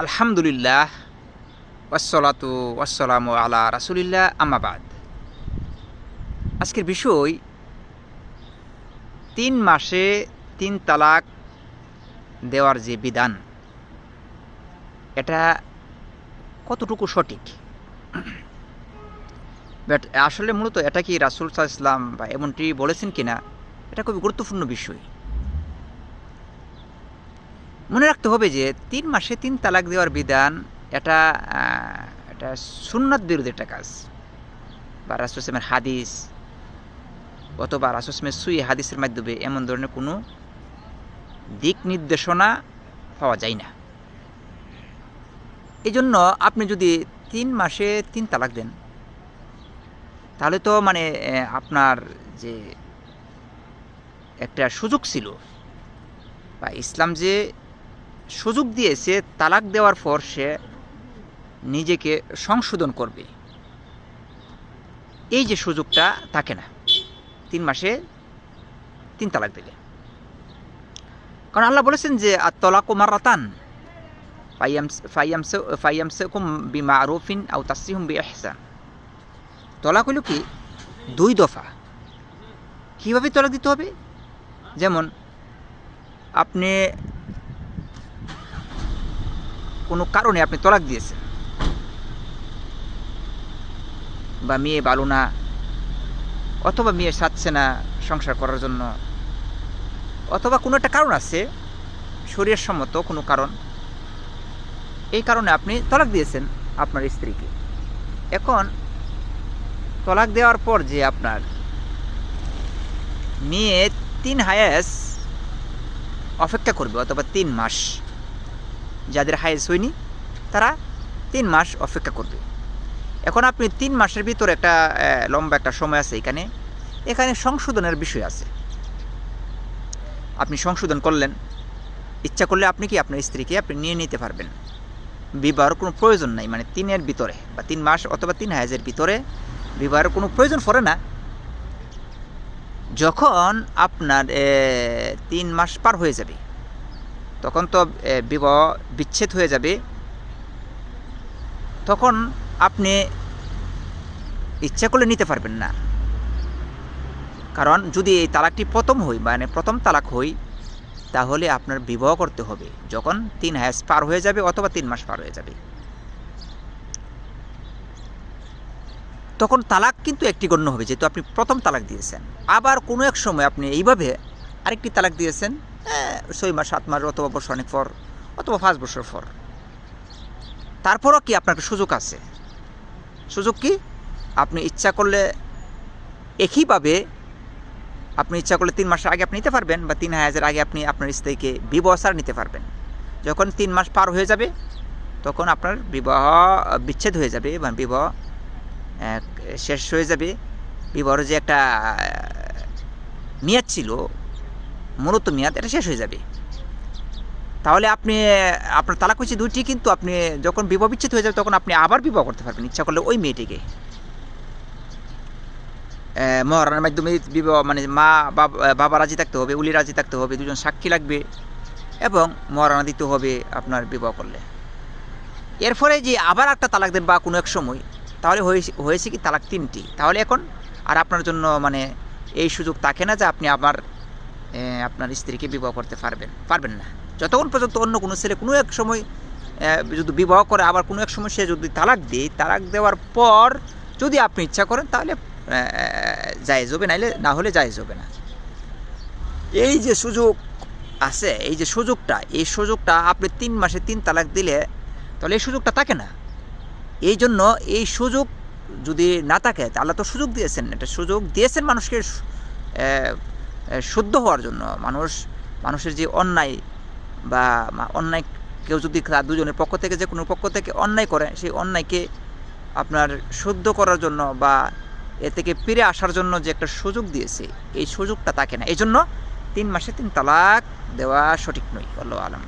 আলহামদুলিল্লাহ ওয়াসলাতু ওয়াসালাম আলা রাসুলিল্লাহ আমাবাদ আজকের বিষয়, তিন মাসে তিন তালাক দেওয়ার যে বিধান, এটা কতটুকু সঠিক? বাট আসলে মূলত এটা কি রাসুল সাহা ইসলাম বা এমনটি বলেছেন কিনা, এটা খুবই গুরুত্বপূর্ণ বিষয়। মনে রাখতে হবে যে তিন মাসে তিন তালাক দেওয়ার বিধান এটা এটা সুন্নত বিরোধী একটা কাজ। বা রাসুসলামের হাদিস অথবা রাসুসলামের সুই হাদিসের মাধ্যমে এমন ধরনের কোনো দিক নির্দেশনা পাওয়া যায় না। এই জন্য আপনি যদি তিন মাসে তিন তালাক দেন, তাহলে তো মানে আপনার যে একটা সুযোগ ছিল বা ইসলাম যে সুযোগ দিয়েছে তালাক দেওয়ার পর সে নিজেকে সংশোধন করবে। এই যে সুযোগটা থাকে না। তিন মাসে তিন তালাক দিলে। কারণ আল্লাহ বলেছেন যে আর তলাক ও মারাতান ফাইয়ামসে কুম বিমা আরফিন আউ তাসিহুম বি এহসান তলাক হলো কি? দুই দফা। কীভাবে তলাক দিতে হবে? যেমন, আপনি কোনো কারণে আপনি তলাক দিয়েছেন। বা মেয়ে ভালো না, অথবা মেয়ে সাচ্ছে না সংসার করার জন্য, অথবা কোনো একটা কারণ আছে শরীর সম্মত কোনো কারণ, এই কারণে আপনি তলাক দিয়েছেন আপনার স্ত্রীকে। এখন তলাক দেওয়ার পর যে আপনার মেয়ে তিন হায়াস অপেক্ষা করবে অথবা তিন মাস যাদের হায়েস হয়নি তারা তিন মাস অপেক্ষা করবে। এখন আপনি তিন মাসের ভিতর একটা লম্বা একটা সময় আছে এখানে। এখানে সংশোধনের বিষয় আছে। আপনি সংশোধন করলেন। ইচ্ছা করলে আপনি কি আপনার স্ত্রীকে আপনি নিয়ে নিতে পারবেন। বিবাহের কোনো প্রয়োজন নাই মানে তিনের ভিতরে বা তিন মাস অথবা তিন হায়াজের ভিতরে বিবাহের কোনো প্রয়োজন পড়ে না। যখন আপনার তিন মাস পার হয়ে যাবে তখন তো বিবাহ বিচ্ছেদ হয়ে যাবে। তখন আপনি ইচ্ছা করলে নিতে পারবেন না। কারণ যদি এই তালাকটি প্রথম হই মানে প্রথম তালাক হই, তাহলে আপনার বিবাহ করতে হবে। যখন তিন হ্যাস পার হয়ে যাবে অথবা তিন মাস পার হয়ে যাবে। তখন তালাক কিন্তু একটি গণ্য হবে, যেহেতু আপনি প্রথম তালাক দিয়েছেন। আবার কোনো এক সময় আপনি এইভাবে আরেকটি তালাক দিয়েছেন ছয় মাস, সাত মাস অথবা বছর অনেক পর, অথবা পাঁচ বছর পর। তারপরও কি আপনার সুযোগ আছে? সুযোগ কি? আপনি ইচ্ছা করলে একইভাবে আপনি ইচ্ছা করলে তিন মাসের আগে আপনি নিতে পারবেন বা তিন হাজার আগে আপনি আপনার স্ত্রীকে বিবাহ নিতে পারবেন। যখন তিন মাস পার হয়ে যাবে, তখন আপনার বিবাহ বিচ্ছেদ হয়ে যাবে বা বিবাহ শেষ হয়ে যাবে। বিবাহর যে একটা মেয়াদ ছিল মূলত মেয়াদ, এটা শেষ হয়ে যাবে। তাহলে আপনি, আপনার তালাক হয়েছে দুইটি, কিন্তু আপনি যখন বিবাহ বিচ্ছেদ হয়ে যাবে, তখন আপনি আবার বিবাহ করতে পারবেন। ইচ্ছা করলে ওই মেয়েটিকে। মহারানার মাধ্যমে বিবাহ মানে মা, বাবা রাজি থাকতে হবে, উলি রাজি থাকতে হবে, দুজন সাক্ষী লাগবে, এবং মহারানা দিতে হবে আপনার বিবাহ করলে। এরপরে যে আবার একটা তালাক দেন বা কোনো এক সময়, তাহলে হয়েছে কি তালাক তিনটি। তাহলে এখন আর আপনার জন্য মানে এই সুযোগ থাকে না যে আপনি আবার আপনার স্ত্রীকে বিবাহ করতে পারবেন পারবেন না। যতক্ষণ পর্যন্ত অন্য কোনো ছেলে কোনো এক সময় যদি বিবাহ করে, আবার কোনো এক সময় সে যদি তালাক দেয়, তালাক দেওয়ার পর যদি আপনি ইচ্ছা করেন, তাহলে জায়েজ হবে, নাইলে না হলে জায়েজ হবে না। এই যে সুযোগ আছে, এই যে সুযোগটা, এই সুযোগটা আপনি তিন মাসে তিন তালাক দিলে, তাহলে এই সুযোগটা থাকে না। এই জন্য এই সুযোগ যদি না থাকে, তাহলে তো সুযোগ দিয়েছেন। এটা সুযোগ দিয়েছেন মানুষকে শুদ্ধ হওয়ার জন্য মানুষ, মানুষের যে অন্যায় বা অন্যায় কেউ যদি তার দুজনের পক্ষ থেকে, যে কোনো পক্ষ থেকে অন্যায় করে, সেই অন্যায়কে আপনার শুদ্ধ করার জন্য বা এ থেকে ফিরে আসার জন্য যে একটা সুযোগ দিয়েছে, এই সুযোগটা তাকে না। এই জন্য তিন মাসে তিন তালাক দেওয়া সঠিক নয়, আল্লাহ আলম।